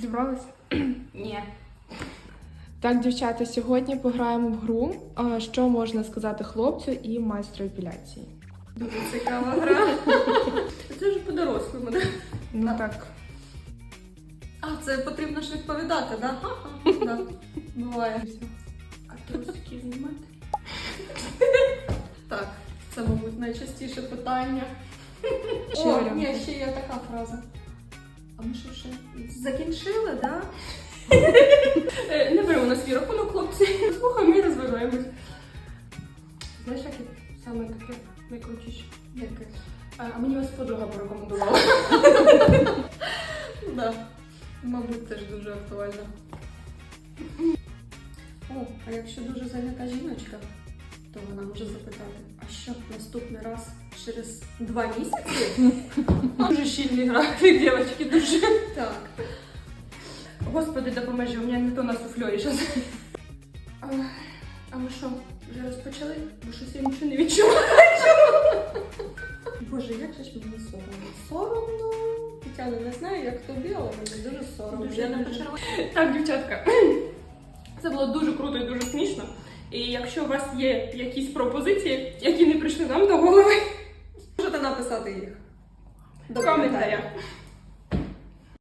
Зібралися? Ні. Так, дівчата, сьогодні пограємо в гру. Що можна сказати хлопцю і майстру епіляції? Дуже цікава гра. Це ж по-дорослому, да? Ну Так. так. А, це потрібно ж відповідати, да? Ха-ха, да? Буває. А трусики знімати? Так, це, мабуть, найчастіше питання. О, ні, ще є така фраза. А ми що ще закінчили, да? Е, Не беремо на свій рахунок, хлопці. Слухаємо і розвиваємось. Знаєш, яке саме таке найкрутіше? Яке? А, а мені вас подруга порекомендувала. Да. Мабуть, теж дуже актуально. О, а якщо дуже зайнята жіночка, то вона може запитати, а що наступний раз через два місяці? Дуже щільний графік, дівчатки, дуже. Так. Господи, допоможи, у мене ніхто на суфльорі зараз. А, а ми що, вже розпочали? Бо щось я нічого не відчуваю. Боже, як же ж мені соромно? Соромно. Тетяна, не знаю, як тобі, але мені дуже соромно. Дуже Я не дуже. почала. Так, дівчатка, це було дуже круто і дуже смішно. І якщо у вас є якісь пропозиції, які не прийшли нам до голови, їх. коментаря. коментарях.